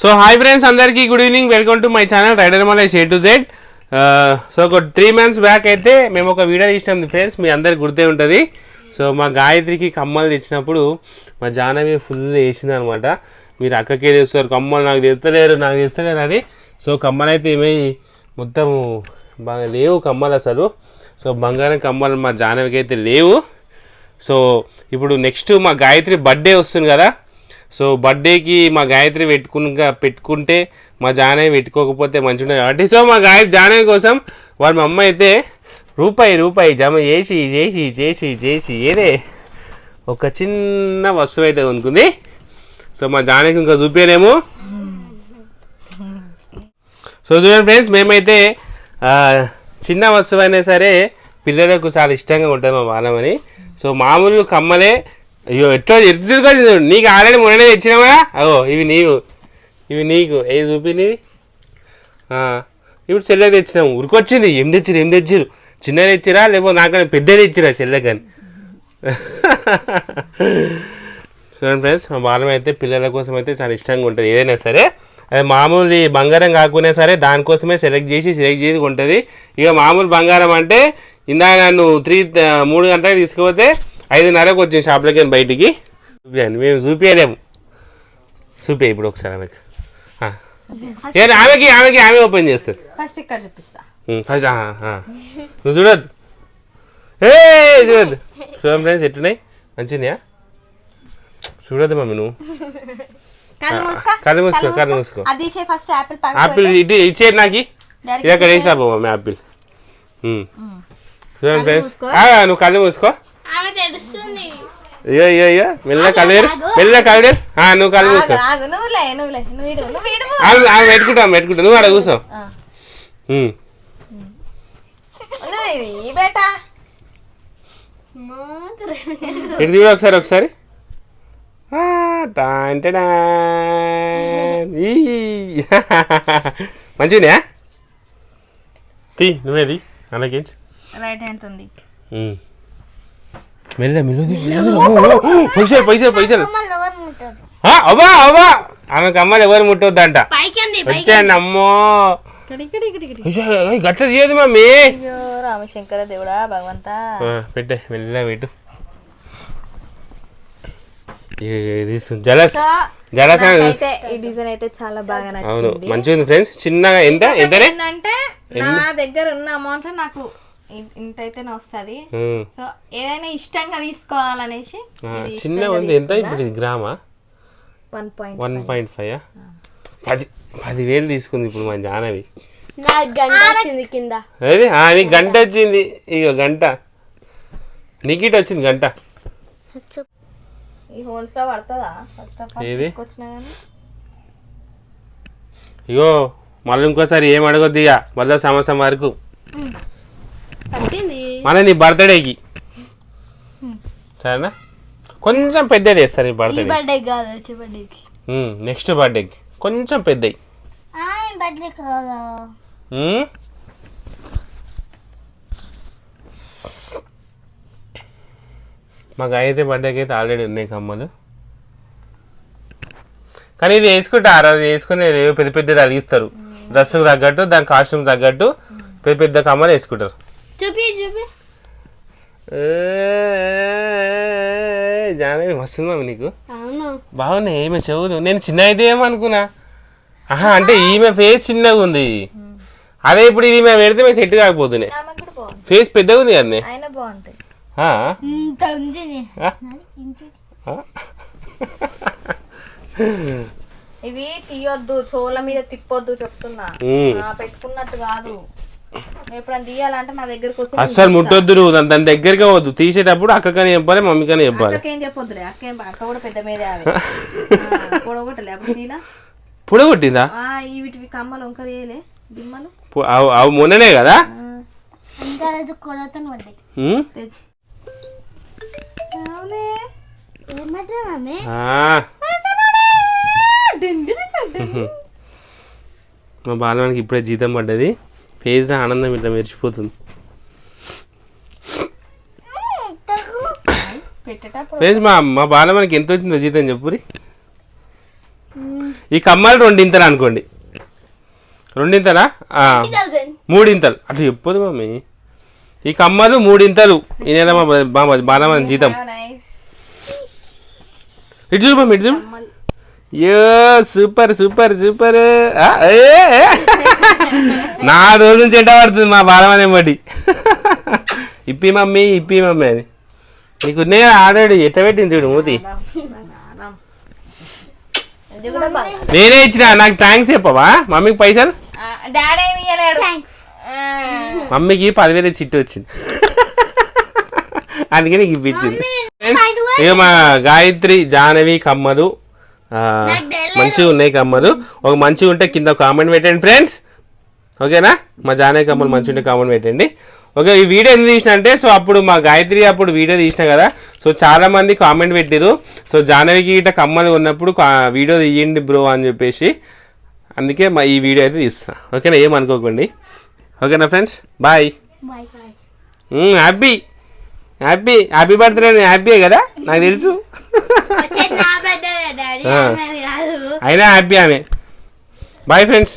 So hi friends అందరికీ good evening welcome to my channel rider malai షే to Z so ఒక three months back అయితే మేము ఒక వీడియో ఇచ్చినాం ఫ్రెండ్స్ మీ అందరికి గుర్తే ఉంటుంది. సో మా గాయత్రికి కమ్మలు తెచ్చినప్పుడు మా జానవి ఫుల్ వేసింది అనమాట మీరు అక్కకే తెస్తారు కమ్మలు నాకు తెస్తలేరు నాకు తెస్తలేరు అని. సో కమ్మలు అయితే ఏమై మొత్తం బాగా లేవు కమ్మలు అసలు. సో బంగారం కమ్మలు మా జానవికి అయితే లేవు. సో ఇప్పుడు నెక్స్ట్ మా గాయత్రి బర్త్డే వస్తుంది కదా. సో బర్త్డేకి మా గాయత్రి పెట్టుకుని పెట్టుకుంటే మా జానయ్య పెట్టుకోకపోతే మంచిగా కాబట్టి సో మా గాయత్రి జానయ్య కోసం వాళ్ళ మా అమ్మ అయితే రూపాయి రూపాయి జమ చేసి చేసి చేసి చేసి ఏదే ఒక చిన్న వస్తువు అయితే కొనుక్కుంది. సో మా జానకి ఇంకా చూపేనేమో సో చూడండి ఫ్రెండ్స్ మేమైతే చిన్న వస్తువు అయినా సరే పిల్లలకు చాలా ఇష్టంగా ఉంటుంది మా బాలమని. సో మామూలు కమ్మలే అయ్యో ఎట్లా ఎదురుగా నీకు ఆల్రెడీ మొన్ననే తెచ్చినావా అగో ఇవి నీవు. ఇవి నీకు. ఏ చూపినవి ఇప్పుడు చెల్లెకి తెచ్చినాము ఉరికొచ్చింది. ఏం తెచ్చిరు ఏం తెచ్చిరు చిన్న తెచ్చిరా లేకపోతే నాకని పెద్ద తెచ్చిరా చెల్లెకని చూడండి ఫ్రెండ్స్ మా బాలం అయితే పిల్లల కోసం అయితే చాలా ఇష్టంగా ఉంటుంది. ఏదైనా సరే అది మామూలు బంగారం కాకుండా సరే దానికోసమే సెలెక్ట్ చేసి సెలెక్ట్ చేసి ఉంటుంది ఇక మామూలు బంగారం అంటే ఇందాక నన్ను త్రీ మూడు గంటలకు తీసుకుపోతే ఐదున్నరకు వచ్చింది షాప్లోకి వెళ్ళి బయటికి? చూపించండి మేము చూపించలేము చూపే ఇప్పుడు ఒకసారి ఆమెకి. ఆమెకి ఆమెకి ఆమె ఓపెన్ చేస్తారు ఫస్ట్ ఇక్కడ చూపిస్తా. ఫస్ట్ నువ్వు చూడొద్దు. ఏ చూడొద్దు. చూడండి ఫ్రెండ్స్ ఎట్టున్నాయి మంచిగా చూడొద్దు మమ్మీ నువ్వు. కళ్ళు మూసుకో. కళ్ళు మూసుకో ఆపిల్ ఇటు ఇచ్చేది నాకు. ఇది అక్కడ వేసా మమ్మీ ఆపిల్. చూడండి ఫ్రెండ్స్. నువ్వు కళ్ళు మూసుకో. ఆమె తెలుస్తుంది. అయ్యో అయ్యో అయ్యో మెల్ల కళ్ళు తెరు. మెల్ల కళ్ళు తెరు. ఆ, నువ్వు కళ్ళు ఇడు ఆమె పెట్టుకుంటాం పెట్టుకుంటా. నువ్వు కూర్చో. ఇటు చూడు ఒకసారి ఒకసారి. మంచిగా తీ నువ్వేది? అలాగేంచి రైట్ హ్యాండ్ ఉంది. మెల్ల మెల్లది పైసలు పైసలు పైసలు. మమ్మల్ని ఎవరు ముట్టదు. ఆ, అవ్వా అవ్వా. ఆమెకు అమ్మలు ఎవరు ముట్టొద్దంట. వచ్చాను అమ్మో. గట్ల తీయదు మమ్మీ. అయ్యో రామశంకర దేవుడా భగవంతా. పెట్టే మెల్లగా పెట్టు. జలస్. జలస్ ఈ డిజైన్ అయితే చాలా బాగా అవును నచ్చింది. మంచిగా ఉంది ఫ్రెండ్స్. చిన్నగా ఎంత ఎంతనే ఏంటంటే నా దగ్గర ఉన్న అమౌంట్ నాకు ఇ- ఇంత అయితేనే వస్తుంది. సో ఏదైనా ఇష్టంగా తీసుకోవాలనేసి ఆ, చిన్నగా ఉంది ఎంత ఇప్పుడు ఇది గ్రామా? One point one point five? పది పదివేలు తీసుకుంది ఇప్పుడు మా జానవి. నాకు గంట వచ్చింది కింద. అదే గంట వచ్చింది. ఇక గంట. నీకిట వచ్చింది గంట. ఈ హోల్స్లో పడుతుందా? ఫస్ట్ ఆఫ్ ఆల్ ఏది? వచ్చినా కానీ ఇగో మళ్ళీ ఇంకోసారి ఏం అడగొద్దు ఇక మళ్ళీ సంవత్సరం వరకు. మళ్ళీ నీ బర్త్డేకి సరేనా? కొంచెం పెద్దది వేస్తారు ఈ బర్త్డే నెక్స్ట్ బర్త్డేకి కొంచెం పెద్దవి ఆయన బర్త్డే కాదా? ఉమ్? మా గాయత్రి బర్త్డేకి అయితే ఆల్రెడీ ఉన్నాయి కమ్మలు. కానీ ఇది వేసుకుంటే ఆ రోజు వేసుకుని పెద్ద పెద్ద తగిలిస్తారు డ్రెస్సుకు తగ్గట్టు దాని కాస్ట్యూమ్ తగ్గట్టు పెద్ద పెద్ద కమ్మలు వేసుకుంటారు. చూపి జానవి మమ్మీ నీకు అవును బాగున్నాయి ఈమె చెవులు నేను చిన్న అయితే ఏమనుకున్నా ఆహా అంటే ఈమె ఫేస్ చిన్నగా ఉంది అదే ఇప్పుడు ఇది ఈమె పెడితే మేము సెట్ కాకపోతున్నాయి బాగుంది ఫేస్ పెద్దగా ఉంది కదా ఉంది ఇవి తీయొద్దు చోల మీద తిప్పొద్దు చెప్తున్నా పెట్టుకున్నట్టు కాదు ఎప్పుడైనా తీయాలంటే నా దగ్గరకు వస్తే అస్సలు ముట్టొద్దు నువ్వు. దాని దాని దగ్గరికి పోవద్దు. తీసేటప్పుడు అక్కకని చెప్పాలి మమ్మీకని చెప్పాలి. అక్కకి ఏం చెప్పొద్దులే. అక్క ఏం- అక్క కూడా పెద్ద మీదే అవి పొడగొట్టలే. అప్పుడు తీలా పుడగొట్టిందా? ఆ, ఈ వీటివి కమ్మలు దిమ్మలు. పు- అవు అవు మొన్ననే కదా? ఇంకా రోజు కొడతాను పడ్డాయి. ఉమ్? తెచ్చు. ఏమంటారు మమ్మీ ఆ. మా బాలవానికి ఇప్పుడే జీతం పడ్డది. ఫేస్ ఆనందం ఇట్లా మెరిచిపోతుంది ఫేస్ మా మా బాలవానికి ఎంత వచ్చిందో జీతం చెప్పురి ఈ కమ్మలు రెండింతలు అనుకోండి. రెండింతలా? మూడింతలు. అటు చెప్పదు మమ్మీ ఈ కమ్మలు మూడింతలు. ఈ నెల మా మా బాగా మన జీతం. ఇటు చూడు మమ్మీ ఇటు చూడు. యో సూపర్ సూపర్ సూపర్. ఏ. నా రోజు నుంచి ఎంట పడుతుంది మా బాలమనే బట్టి ఇప్పి మమ్మీ ఇప్పి మమ్మీ అని. నీకు ఉన్నాయా ఆడాడు ఎట్ట పెట్టింది చూడు మూతి నేనే ఇచ్చిన నాకు థ్యాంక్స్ చెప్పవా? మమ్మీకి పైసలు. మమ్మీకి పదివేలు చిట్టు వచ్చింది. అందుకే నీకు ఇప్పించింది. ఇక మా గాయత్రి జాహ్నవి కమ్మలు మంచిగా ఉన్నాయి కమ్మలు. ఒక మంచిగా ఉంటే కింద కామెంట్ పెట్టండి ఫ్రెండ్స్ ఓకేనా? మా జాహ్నవి కమ్మలు మంచిగా కామెంట్ పెట్టండి. ఓకే ఈ వీడియో ఎందుకు తీసిన అంటే సో అప్పుడు మా గాయత్రి అప్పుడు వీడియో తీసిన కదా సో చాలా మంది కామెంట్ పెట్టారు సో జాహ్నవికి ఇట్లా కమ్మలు ఉన్నప్పుడు వీడియో తీయండి బ్రో అని చెప్పేసి. అందుకే మా ఈ వీడియో అయితే తీస్తున్నా. ఓకేనా? ఏమనుకోకండి ఓకేనా friends? Bye. Happy. Happy. Happy birthday happy కదా? నాకు తెలుసు. అయినా హ్యాపీ ఆమె. Bye friends.